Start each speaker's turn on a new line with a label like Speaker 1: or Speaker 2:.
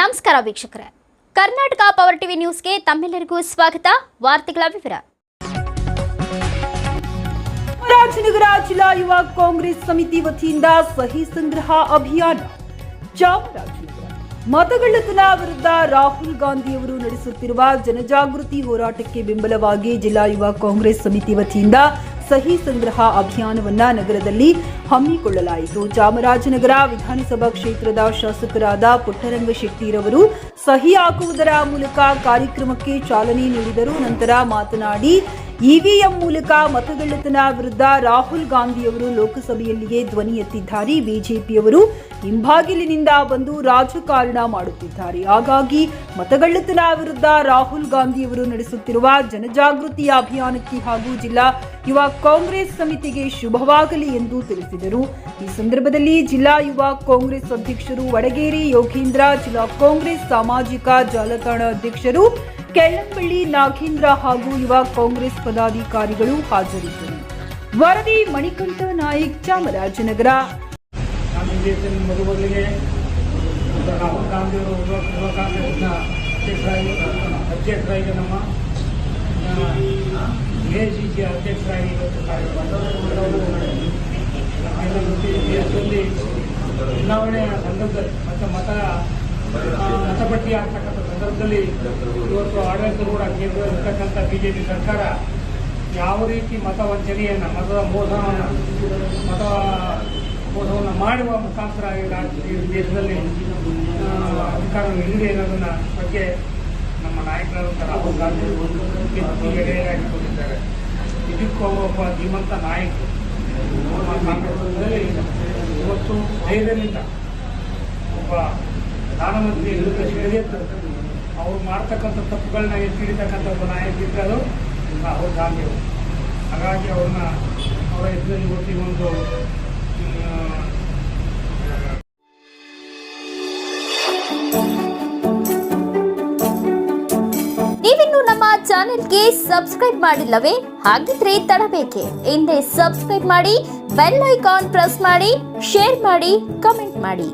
Speaker 1: ನಮಸ್ಕಾರ ವೀಕ್ಷಕರೇ. Karnataka power TV ನ್ಯೂಸ್ಗೆ ತಮ್ಮೆಲ್ಲರಿಗೂ ಸ್ವಾಗತ. ವಾರ್ತೆಗಳ ವಿವರ.
Speaker 2: ಚಾಮರಾಜನಗರ ಜಿಲ್ಲಾ ಯುವ ಕಾಂಗ್ರೆಸ್ ಸಮಿತಿ ವತಿಯಿಂದ ಸಹಿ ಸಂಗ್ರಹ ಅಭಿಯಾನ. ಚಾಮರಾಜನಗರ. ಮತಗಳ್ಳತನ ವಿರುದ್ಧ ರಾಹುಲ್ ಗಾಂಧಿಯವರು ನಡೆಸುತ್ತಿರುವ ಜನಜಾಗೃತಿ ಹೋರಾಟಕ್ಕೆ ಬೆಂಬಲವಾಗಿ ಜಿಲ್ಲಾ ಯುವ ಕಾಂಗ್ರೆಸ್ ಸಮಿತಿ ವತಿಯಿಂದ ಸಹಿ ಸಂಗ್ರಹ ಅಭಿಯಾನವನ್ನ ನಗರದಲ್ಲಿ ಹಮ್ಮಿಕೊಳ್ಳಲಾಯಿತು. ಚಾಮರಾಜನಗರ ವಿಧಾನಸಭಾ ಕ್ಷೇತ್ರದ ಶಾಸಕರಾದ ಪುಟ್ಟರಂಗ ಶೆಟ್ಟಿರವರು ಸಹಿ ಹಾಕುವುದರ ಮೂಲಕ ಕಾರ್ಯಕ್ರಮಕ್ಕೆ ಚಾಲನೆ ನೀಡಿದರು. ನಂತರ ಮಾತನಾಡಿ ಇವಿಎಂ ಮೂಲಕ ಮತಗಳ್ಳತನ ವಿರುದ್ಧ ರಾಹುಲ್ ಗಾಂಧಿಯವರು ಲೋಕಸಭೆಯಲ್ಲಿಯೇ ಧ್ವನಿ ಎತ್ತಿದ್ದಾರೆ. ಬಿಜೆಪಿಯವರು ಹಿಂಬಾಗಿಲಿನಿಂದ ಬಂದು ರಾಜಕಾರಣ ಮಾಡುತ್ತಿದ್ದಾರೆ. ಹಾಗಾಗಿ ಮತಗಳ್ಳತನ ವಿರುದ್ಧ ರಾಹುಲ್ ಗಾಂಧಿಯವರು ನಡೆಸುತ್ತಿರುವ ಜನಜಾಗೃತಿ ಅಭಿಯಾನಕ್ಕೆ ಹಾಗೂ ಜಿಲ್ಲಾ ಯುವ ಕಾಂಗ್ರೆಸ್ ಸಮಿತಿಗೆ ಶುಭವಾಗಲಿ ಎಂದು ತಿಳಿಸಿದರು. ಈ ಸಂದರ್ಭದಲ್ಲಿ ಜಿಲ್ಲಾ ಯುವ ಕಾಂಗ್ರೆಸ್ ಅಧ್ಯಕ್ಷರು ವಡಗೇರಿ ಯೋಗೇಂದ್ರ, ಜಿಲ್ಲಾ ಕಾಂಗ್ರೆಸ್ ಸಾಮಾಜಿಕ ಜಾಲತಾಣ ಅಧ್ಯಕ್ಷರು ಕೆಳ್ಳಂಬಳ್ಳಿ ನಾಗೇಂದ್ರ ಹಾಗೂ ಯುವ ಕಾಂಗ್ರೆಸ್ ಪದಾಧಿಕಾರಿಗಳು ಹಾಜರಿದ್ದರು ವರದಿ ಮಣಿಕಂಠ ನಾಯ್ಕ್ ಚಾಮರಾಜನಗರ
Speaker 3: ನಮ್ಮ ದೇಶದ ಮೊದಲಿಗೆ ರಾಹುಲ್ ಗಾಂಧಿ ಅವರು ಯುವ ಯುವ ಕಾಂಗ್ರೆಸ್ನ ಅಧ್ಯಕ್ಷರಾಗಿ ಅಧ್ಯಕ್ಷರಾಗಿ ನಮ್ಮ ಎ ಸಿ ಸಿ ಅಧ್ಯಕ್ಷರಾಗಿ ಇವತ್ತು ಕಾರ್ಯನಿರ್ವಹಿಸಿದ್ದಾರೆ. ನಮಗೆಲ್ಲ ಗೊತ್ತಿದೆ ದೇಶದಲ್ಲಿ ಚುನಾವಣೆಯ ಸಂದರ್ಭದಲ್ಲಿ ಮತ್ತು ಮತ ಆ, ಮತಪಟ್ಟಿ ಆಗ್ತಕ್ಕಂಥ ಸಂದರ್ಭದಲ್ಲಿ ಇವತ್ತು ಆಡಳಿತಾರೂಢ ಕೇಂದ್ರದಲ್ಲಿ ಇರ್ತಕ್ಕಂಥ ಬಿಜೆಪಿ ಸರ್ಕಾರ ಯಾವ ರೀತಿ ಮತ ಮತದ ಮೋಸವನ್ನು ಮತ ಮೋಸವನ್ನು ಮಾಡುವ ಮುಖಾಂತರ ಈ ದೇಶದಲ್ಲಿ ಅಧಿಕಾರ ಹಿಡಿದಿದೆ ಅನ್ನೋದನ್ನ ಬಗ್ಗೆ ನಮ್ಮ ನಾಯಕರಾದಂಥ ರಾಹುಲ್ ಗಾಂಧಿ ಎಡೆಯಾಗಿಕೊಂಡಿದ್ದಾರೆ ಇದಕ್ಕೂ ಒಬ್ಬ ಧೀಮಂತ ನಾಯಕ ನಮ್ಮ ಕಾಂಗ್ರೆಸ್ ಇವತ್ತು ಧೈರ್ಯದಿಂದ ಒಬ್ಬ ಪ್ರಧಾನಮಂತ್ರಿ ಸಿಡಿದೆದ್ದು ಅವ್ರು ಮಾಡ್ತಕ್ಕಂಥ ತಪ್ಪುಗಳನ್ನ ಎತ್ತಿ ಹಿಡಿತಕ್ಕಂಥ ಒಬ್ಬ ನಾಯಕ ಇದ್ರೆ ಅದು ರಾಹುಲ್ ಗಾಂಧಿ ಅವರು. ಹಾಗಾಗಿ ಅವ್ರನ್ನ ಅವರ ಹೆಸರಲ್ಲಿ ಇವತ್ತು ಒಂದು
Speaker 1: ನಮ್ಮ ಚಾನೆಲ್ಗೆ ಸಬ್ಸ್ಕ್ರೈಬ್ ಮಾಡಿಲ್ಲವೇ? ಹಾಗಿದ್ರೆ ತಡಬೇಕೆ. ಹಿಂದೆ ಸಬ್ಸ್ಕ್ರೈಬ್ ಮಾಡಿ, ಬೆಲ್ ಐಕಾನ್ ಪ್ರೆಸ್ ಮಾಡಿ, ಶೇರ್ ಮಾಡಿ, ಕಮೆಂಟ್ ಮಾಡಿ.